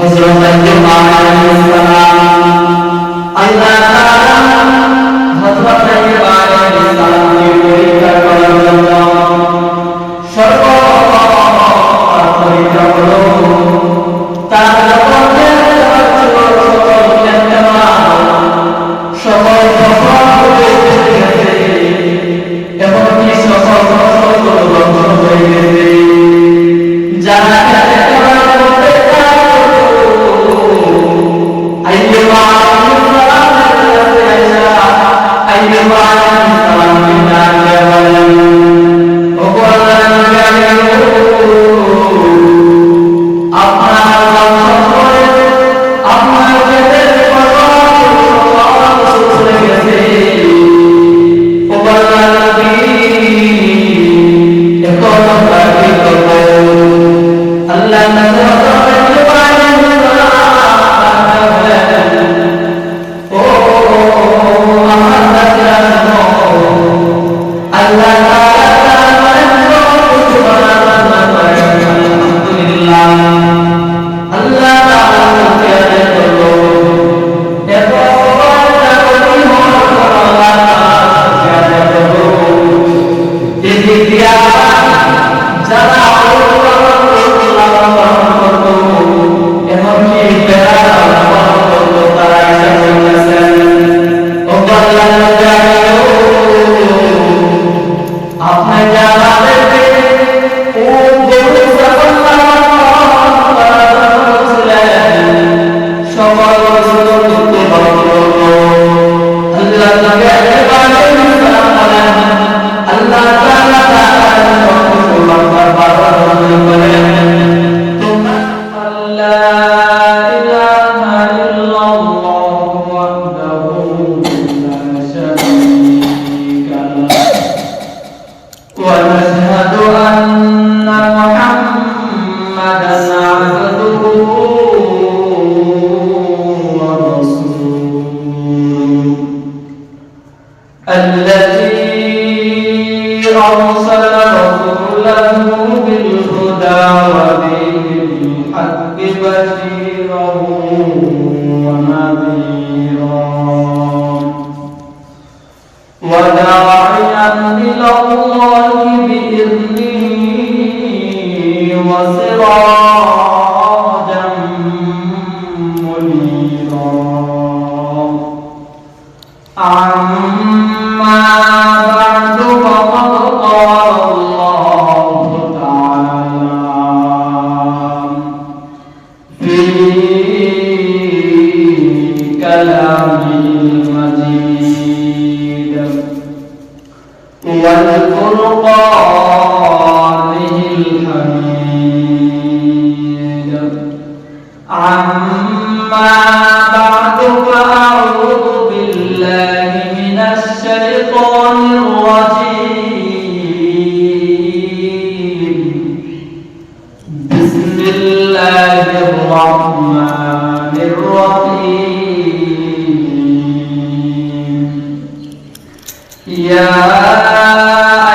Hazrat Ali Muhammad الذي أرسل رسوله بالله الرحمن الرحيم. يا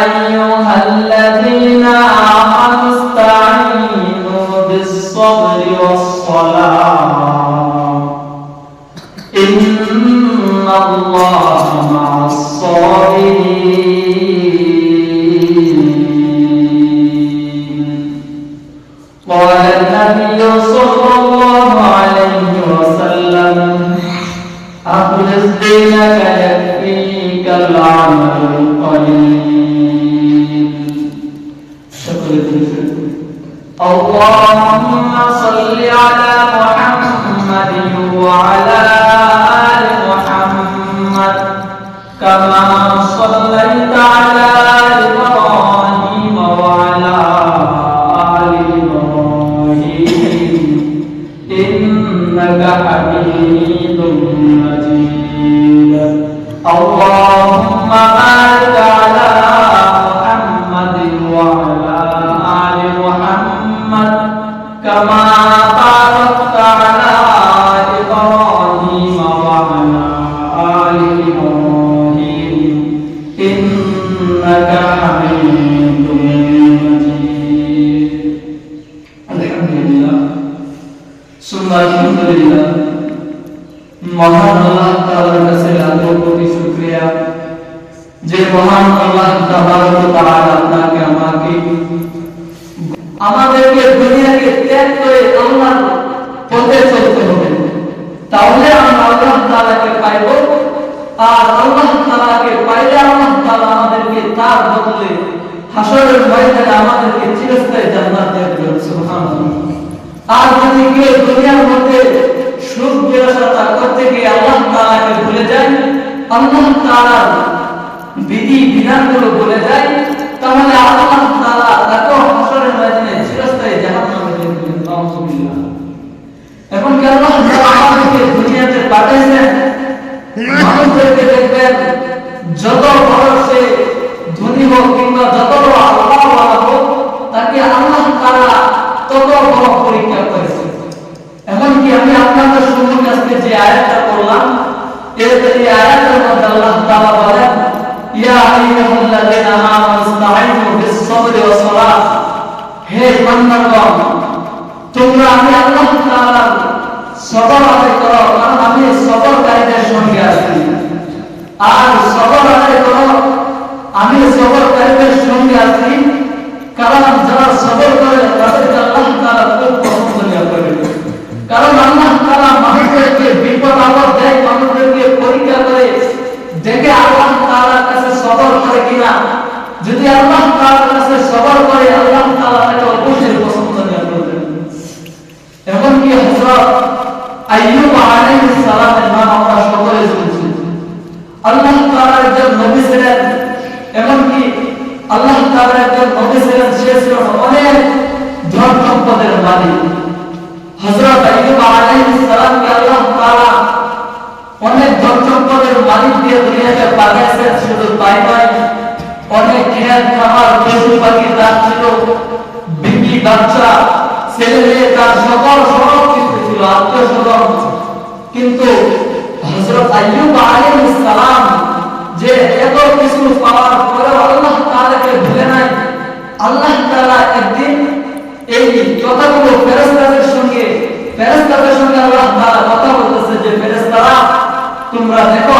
أيها الذين آمنوا استعينوا بالصبر والصلاة. إن الله مع الصابرين. لك يكفيك العمل القليل. اللهم صل على محمد وعلى آل محمد كما صليت على তাহলে আমরা আল্লাহ তাআলাকে পাইব। আর আল্লাহ তাআলাকে পাইলে আল্লাহ তাআলা আমাদেরকে তার বদলে হাসরের ময়দানে আমাদেরকে চিরস্থায়ী জান্নাত দেবেন সুবহানাল্লাহ। আর যদি কেউ দুনিয়ার মধ্যে সুখ বিলাসতা করতে গিয়ে আল্লাহ তাআলাকে ভুলে যায়, আল্লাহ তাআলার বিধি বিধানগুলো ভুলে যায়, তাহলে আল্লাহ তাআলা তাকে হাসরের ময়দানে চিরস্থায়ী জাহান্নামে দেবেন নাউজুবিল্লাহ এখন কি আল্লাহ তাআলা আমাদেরকে দুনিয়াতে পাঠাইছেন মানুষদেরকে দেখবেন যত বড় সে ধনী হোক কিংবা যত আল্লাহ হোক, তাকে আল্লাহ তাআলা তত বড় পরীক্ষা করেছে এখন কি আমি আপনাদের সম্মুখে আজকে যে আয়াতটা পড়লাম এর এই আয়াতের মধ্যে আল্লাহ তাআলা বলেন, ইয়া আইয়ুহাল্লাযীনা আমানু ইসতাঈনু বিস-সাবরি ওয়াস-সালাত। হে ইমানদারগণ তোমরা আমি আল্লাহ তাআলার সবর আদায় করো, কারণ আমি সবরকারীদের সঙ্গে আছি। আর সবর আমি সবরকারীদের সঙ্গে কিন্তু যে এত কিছু পাওয়ার পরেও আল্লাহ তাআলাকে ভুলে নাই। আল্লাহ তাআলা একদিন এই কথাগুলো ফেরেশতাদের সঙ্গে ফেরেশতাদের সঙ্গে আল্লাহ তাআলা কথা বলতেছে যে, ফেরেশতারা, তোমরা দেখো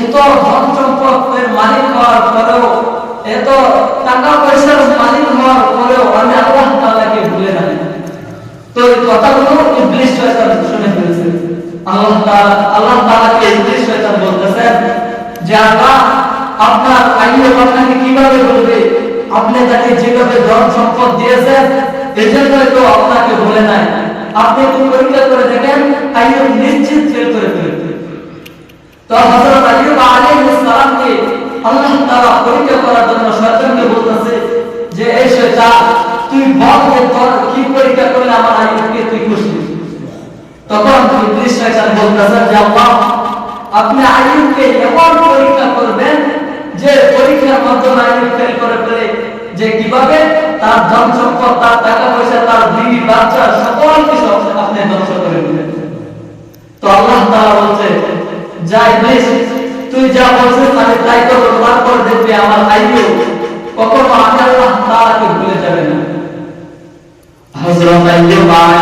এত ধন সম্পদের মালিক হওয়ার পরেও এত টাকা পয়সার মালিক হওয়ার পরেও আমি আল্লাহ তাআলাকে ভুলে নাই তো এই কথাগুলো ইবলিস শয়তান শুনে ফেলেছে আল্লাহ তাআলা আল্লাহ তাআলাকে ইবলিস শয়তান বলতেছেন যে আল্লাহ আপনার আইয়ুব আপনাকে কীভাবে বলবে আপনি তাকে যেভাবে ধন সম্পদ দিয়েছেন এজন্যই তো আপনাকে বলে নাই আপনি একটু পরীক্ষা করে দেখেন আইয়ুব নিশ্চিত ফেল করে ফেলবে তো হযরত আইয়ুব আলাইহিস সালামকে আল্লাহ তাআলা পরীক্ষা করার জন্য শয়তানকে বলতেছে যে, এই শয়তান তুই বল যে তোর কি পরীক্ষা করলে আমার আইয়ুবকে তুই খুশি তখন ইবলিস শয়তান বলতেছে যে, আল্লাহ, আপনি আইয়ুবকে এমন পরীক্ষা করবেন যে পরীক্ষার মাধ্যমে আইয়ুব ফেল করে ফেলে যে কীভাবে তার ধন সম্পদ তার টাকা পয়সা তার বিবি, বাচ্চা, সকল কিছু আপনি ধ্বংস করে দিবেন তো আল্লাহ তাআলা বলছে, যা ইবলিস তুই যা বলছো তাহলে তাই করব তারপর দেখবে আমার আইয়ুব কখনো আমি আল্লাহ তাআলাকে ভুলে যাবে না। হযরত আইয়ুব আলাইহিস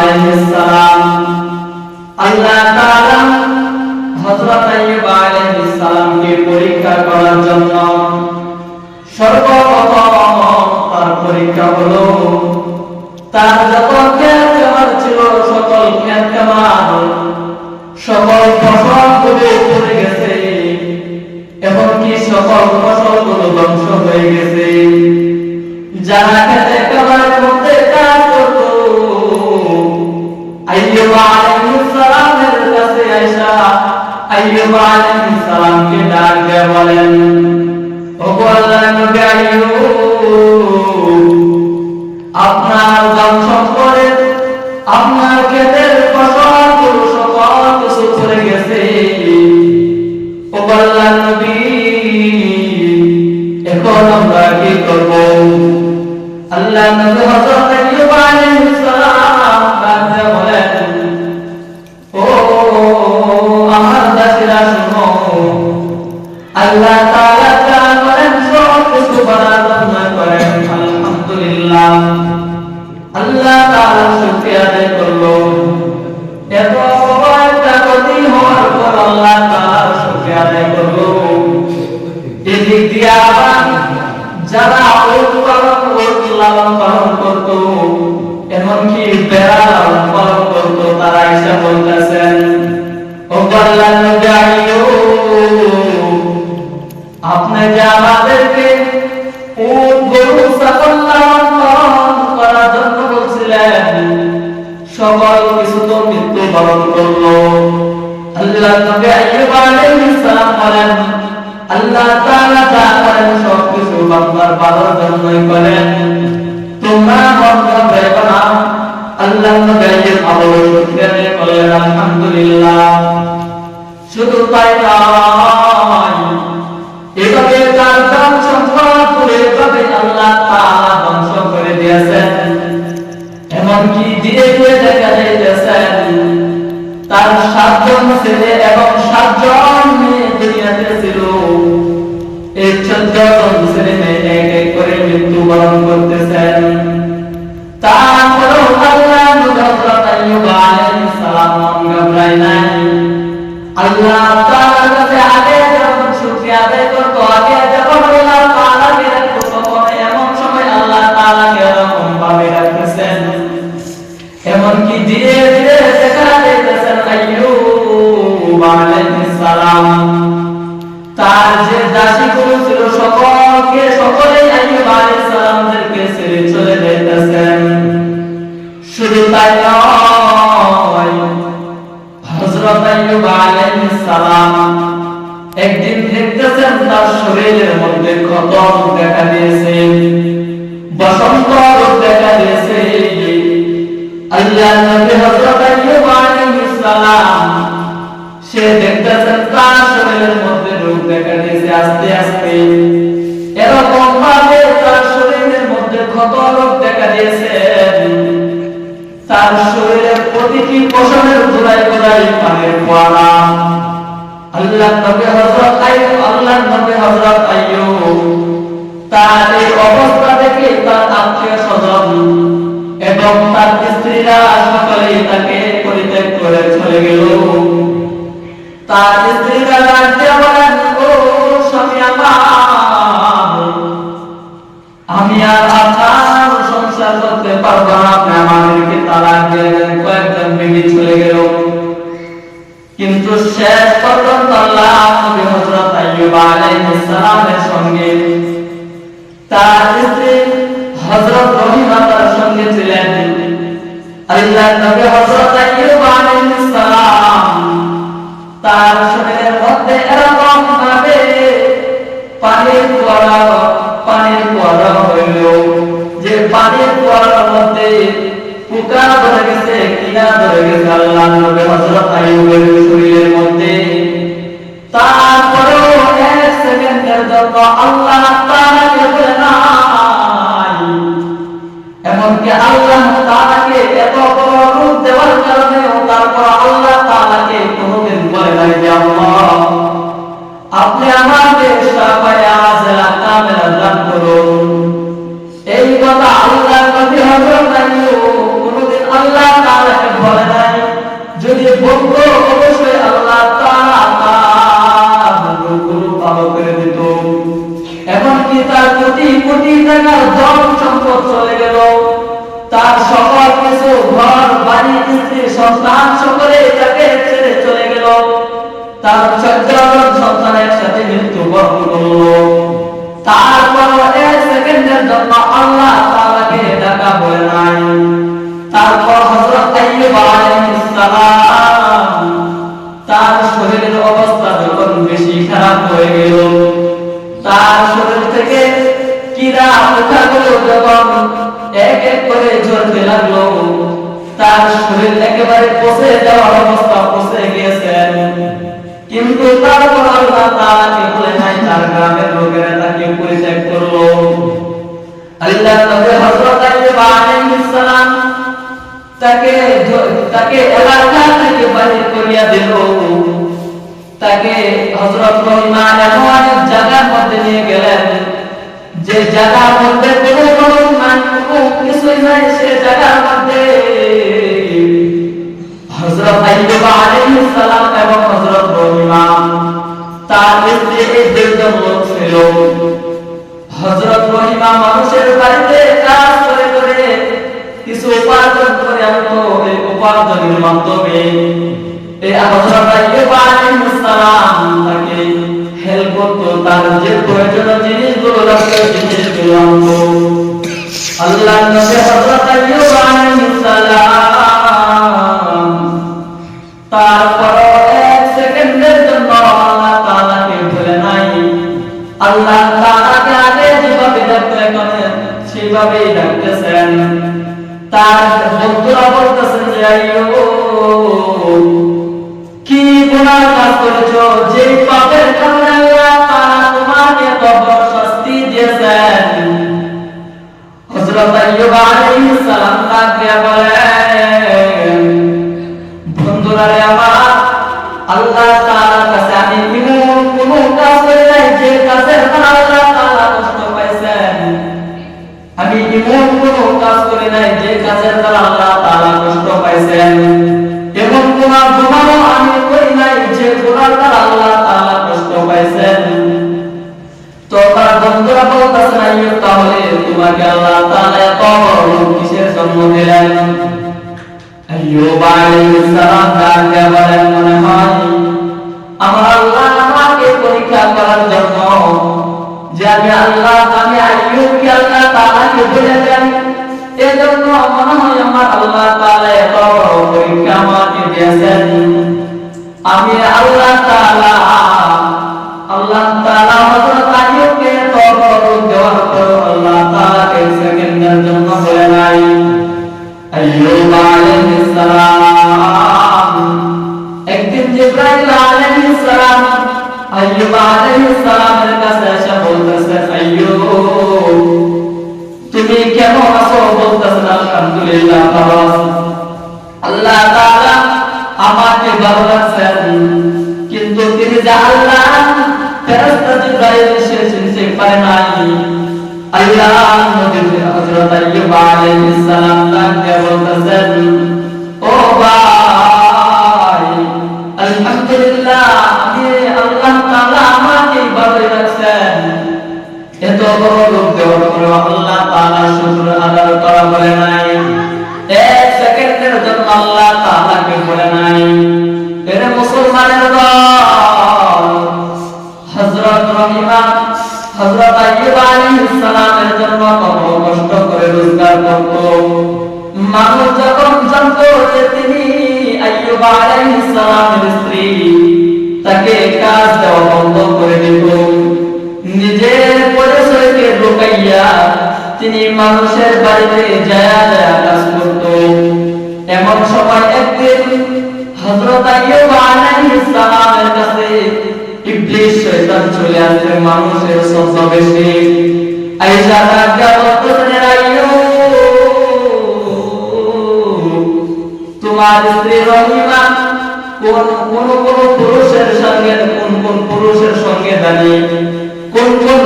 আইয়ুব ডাক দিয়ে বলেন আপনার ধন সম্পদের আপনার ক্ষেতের ফসলগুলো সকল কিছু চলে গেছে এখন আমরা কি করব আল্লাহ সকল কিছু তো মৃত্যু বরণ করল। আল্লাহ নবী আইয়ুব আলাইহিস সালাম বলেন। আল্লাহ তাআলা যা করেন সব কিছু বান্দার ভালোর জন্যই করেন। তোমরা বন্ধ ভেবো না। আল্লাহ নবী আইয়ুব শুকরিয়া করলেন, আলহামদুলিল্লাহ। শুধু তাই নয়, এভাবে তার দান সম্পদ করে আল্লাহ তাআলা ধ্বংস তার সাতজন ছেলে এবং তার শরীরের প্রতিটি কোষণের গোড়ায় গোড়ায় পানির ফোয়ারা। আল্লাহ নবী হযরত আইয়ুব আল্লাহ নবী হযরত আইয়ুব। তার এই অবস্থা দেখে তার আত্মীয় স্বজন এবং তার স্ত্রীরা সকলেই তাকে পরিত্যাগ করে চলে গেল। তার স্ত্রীরা রাজ্যে বলেন করতে পারব না আপনি আমাদেরকে তালাক দিয়ে কয়েকজন বিবি চলে গেল। কিন্তু শেষ পর্যন্ত আল্লাহ আলাইহিস সঙ্গে তার স্ত্রী হযরত রহিমা সঙ্গে ছিলেন। আল্লাহ নবী হযরত আইয়ুব আলাইহিস সালাম তার শরীরের মধ্যে এরকম ভাবে পানির ফোয়ারা পানির ফোয়ারা হইল। পানির ফোয়ারার মধ্যে পোকা ধরে গেছে, কিনা ধরে গেছে, আল্লাহ নবী হযরত আইয়ুবের শরীরের মধ্যে। তারপরেও এক সেকেন্ডের জন্য আল্লাহ তাআলাকে বলে নাই। এমনকি আল্লাহ তাআলাকে এত বড় রূপ দেওয়ার কারণেও তারপর আল্লাহ তাআলাকে কোনোদিন বলে নাই যে, আল্লাহ, আপনি আমাকে সাফায়ে আজলা কামেলা দান করুন। আল্লাহ যদি বলতো অবশ্যই আল্লাহ তাআলা তার রূপগুলো ভালো করে দিত। এমনকি তার কোটি কোটি টাকার ধন সম্পদ চলে গেল। তার সকল কিরা যখন এক এক করে ঝরতে লাগল, তার শরীর একেবারে পচে যাওয়ার অবস্থা পচে গিয়েছেন কিন্তু তারপর আল্লাহ তাআলাকে বলে নাই, তার গ্রামের লোকেরা তাকে পরিত্যাগ করল। আল্লাহ নবী হযরত আইয়ুব আলাইহিস সালাম তাকে তাকে এলাকা থেকে বাহির করিয়া দিল। তাকে হযরত রহিমা এমন জায়গার মধ্যে নিয়ে গেলেন। যে জায়গার মধ্যে কোনো কোনো কিছুই নাই, সে জায়গার মধ্যে। হযরত আইয়ুব আলাইহিস সালাম এবং হযরত রহিমা তার স্ত্রী এই দুইজন লোক ছিল। হযরত রহিমা মানুষের বাড়িতে কাজ করে করে কিছু উপার্জন করে আমি তো এই উপার্জনের মাধ্যমে। এই হযরত আইয়ুব আলাইহিস সালাম তাকে করতো তার যে প্রয়োজনীয় জিনিসগুলো লাগতো জিনিসগুলো আনতো আল্লাহ নবী হযরত আইয়ুব আলাইহিস সালাম তারপর এক সেকেন্ডের জন্য আল্লাহ তাআলাকে ভুলে নাই। আল্লাহ তাআলাকে আগে যেভাবে ডাকতো এখন, সেভাবেই ডাকতেছেন তার বন্ধুরা বলতেছেন যে, আইয়ুব, কি গুনাহ কাজ করেছ? যে পাপের কারণে বড় শাস্তি দিয়েছেন। হযরত আইয়ুব আলাইহিস সালাম দিয়া বলেন, বন্ধুরা আমার, আল্লাহ তাআলার কাছে আমি এমন কোন কাজ নাই, যে কাজের আল্লাহ তাআলা কষ্ট পাইছেন। আমি এমন কোন কাজ নাই, যে কাজের আল্লাহ তাআলা কষ্ট পাইছেন। কোন গুনাহ বন্ধুরা বলতেছে না ইয়ে তাহলে তোমাকে আল্লাহ তাআলা এত বড় কিসের জন্ম দিলেন আইয়ুব আলাইহিস সালাম ডাকে বলেন মনে হয় আমার আল্লাহ আমাকে পরীক্ষা করার জন্য যে আমি আল্লাহ আমি আইয়ুবকে আল্লাহ তাআলাকে বলে দেন এজন্য মনে হয় আমার আল্লাহ তাআলা এত বড় পরীক্ষা আমাকে দিয়েছেন আমি আল্লাহ তাআলা আল্লাহ তাআলা নাই। এক সেকেন্ডের জন্য আল্লাহ তাআলাকে বলে নাই। এর মুসলমানের দল, হযরত রহিমা, হযরত আইয়ুব রোজগার করত। মানুষ যখন তিনি স্ত্রী, তাকে কাজ দেওয়া বন্ধ করে দিত। নিজের পরিচয়কে তিনি মানুষের বাড়িতে যায় কাজ করত। এমন সময় একদিন হযরত আইয়ুব কাছে চলে আসে মানুষের তোমার স্ত্রী রহিমা, কোন কোন কোন পুরুষের সঙ্গে, কোন কোন পুরুষের সঙ্গে দাঁড়িয়ে, কোন কোন